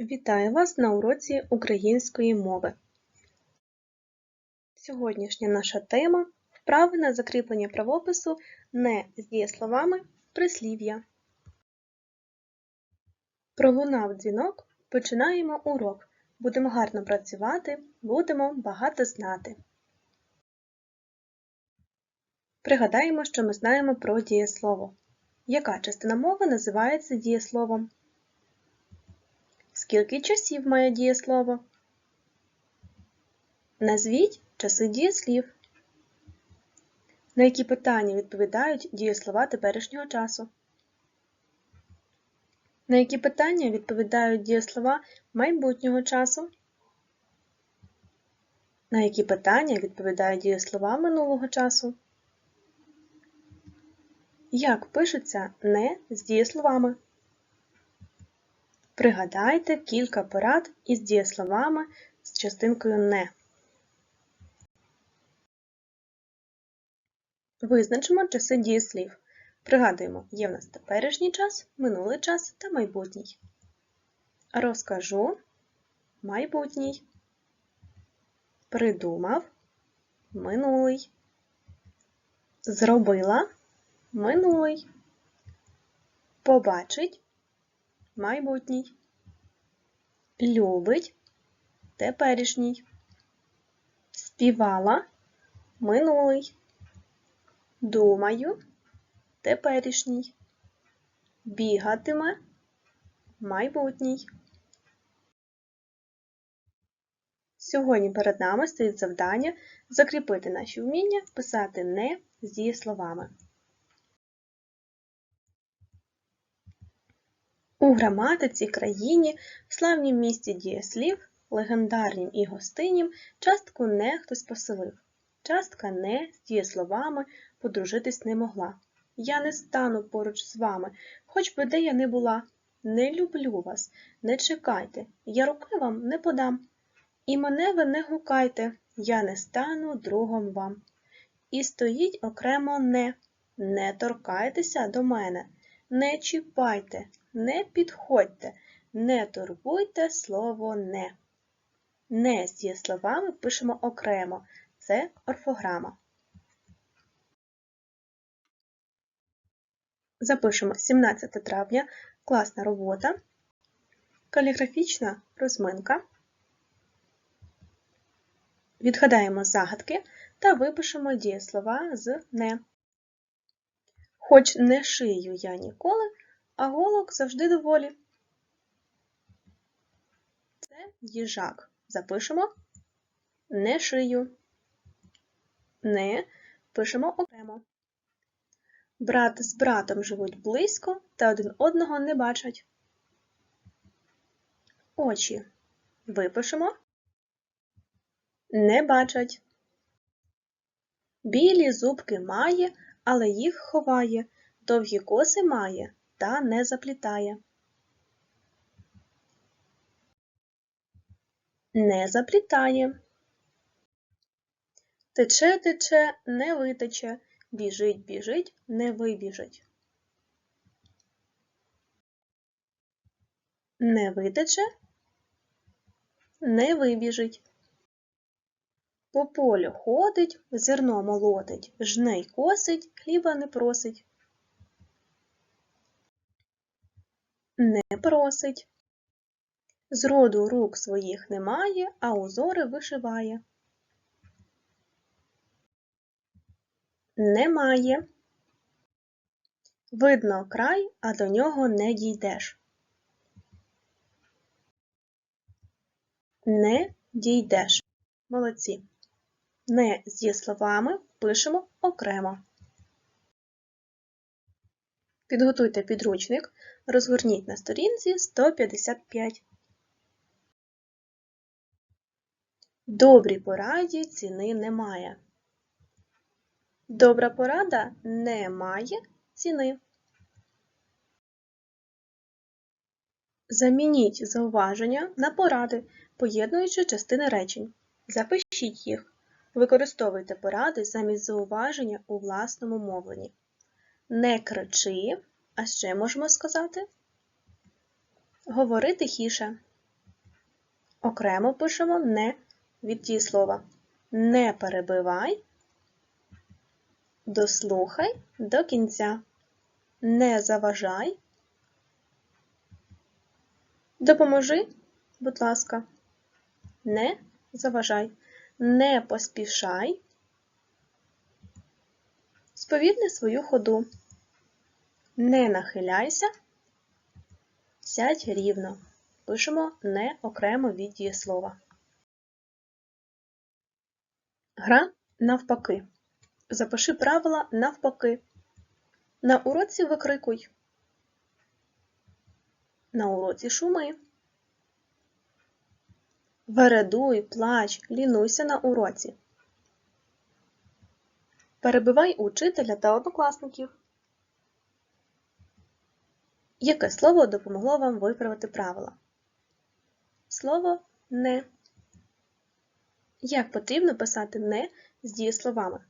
Вітаю вас на уроці української мови. Сьогоднішня наша тема вправи на закріплення правопису не з дієсловами прислів'я. Пролунав дзвінок, починаємо урок. Будемо гарно працювати, будемо багато знати. Пригадаємо, що ми знаємо про дієслово. Яка частина мови називається дієсловом? Скільки часів має дієслово? Назвіть часи дієслів. На які питання відповідають дієслова теперішнього часу? На які питання відповідають дієслова майбутнього часу? На які питання відповідають дієслова минулого часу? Як пишуться не з дієсловами? Пригадайте кілька порад із дієсловами з частинкою не. Визначимо часи дієслів. Пригадуємо, є в нас теперішній час, минулий час та майбутній. Розкажу майбутній. Придумав минулий. Зробила минулий. Побачить майбутній. Любить теперішній. Співала минулий. Думаю теперішній. Бігатиме майбутній. Сьогодні перед нами стоїть завдання закріпити наші вміння писати не з дієсловами. У граматиці, країні, в славнім місті дієслів, легендарнім і гостиннім частку не хтось поселив. Частка не з дієсловами подружитись не могла. Я не стану поруч з вами, хоч би де я не була. Не люблю вас, не чекайте, я руки вам не подам. І мене ви не гукайте, я не стану другом вам. І стоїть окремо не, не торкайтеся до мене, не чіпайте, не підходьте, не турбуйте слово не. Не з дієсловами пишемо окремо. Це орфограма. Запишемо 17 травня класна робота, каліграфічна розминка. Відгадаємо загадки та випишемо дієслова з не. Хоч не шию я ніколи, а голок завжди доволі. Це їжак. Запишемо не шию. Не пишемо окремо. Брат з братом живуть близько та один одного не бачать. Очі випишемо. Не бачать. Білі зубки має, але їх ховає, довгі коси має та не заплітає. Не заплітає. Тече, тече, не витече, біжить, біжить, не вибіжить. Не витече, не вибіжить. По полю ходить, зерно молотить, жне й косить, хліба не просить. Не просить. Зроду рук своїх немає, а узори вишиває. Немає. Видно край, а до нього не дійдеш. Не дійдеш. Молодці. Не з дієсловами пишемо окремо. Підготуйте підручник, розгорніть на сторінці 155. Добрій пораді ціни немає. Добра порада не має ціни. Замініть зауваження на поради, поєднуючи частини речень. Запишіть їх. Використовуйте поради замість зауваження у власному мовленні. Не кричи, а ще можемо сказати. Говори тихіше. Окремо пишемо не від дієслова. Не перебивай. Дослухай до кінця. Не заважай. Допоможи, будь ласка. Не заважай. Не поспішай. Сповідни свою ходу. Не нахиляйся. Сядь рівно. Пишемо не окремо від дієслова. Гра навпаки. Запиши правила навпаки. На уроці викрикуй. На уроці шуми. Вередуй, плач, лінуйся на уроці. Перебивай учителя та однокласників. Яке слово допомогло вам виправити правила? Слово не. Як потрібно писати не з дієсловами?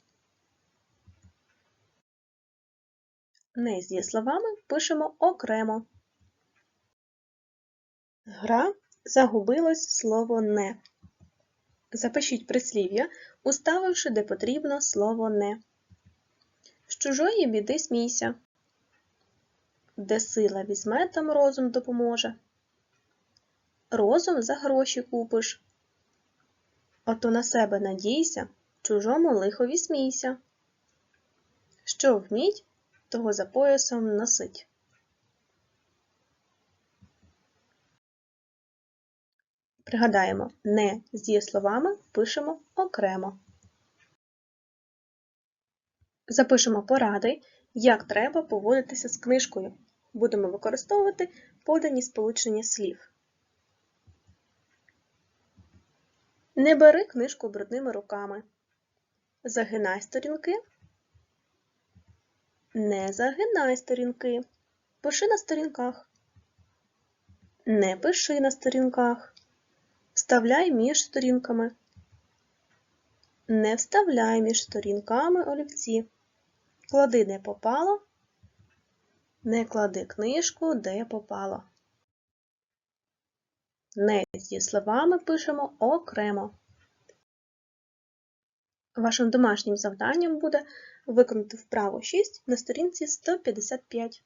Не з дієсловами пишемо окремо. Гра загубилось слово не. Запишіть прислів'я, уставивши де потрібно слово не. З чужої біди смійся. Де сила візьме, там розум допоможе. Розум за гроші купиш. Ото на себе надійся, чужому лихові смійся. Що вміть, того за поясом носить. Пригадаємо, не з дієсловами пишемо окремо. Запишемо поради, як треба поводитися з книжкою. Будемо використовувати подані сполучення слів. Не бери книжку брудними руками. Загинай сторінки. Не загинай сторінки. Пиши на сторінках. Не пиши на сторінках. Вставляй між сторінками. Не вставляй між сторінками олівці. Клади де попало. Не клади книжку де попало. Не зі словами пишемо окремо. Вашим домашнім завданням буде виконати вправу 6 на сторінці 155.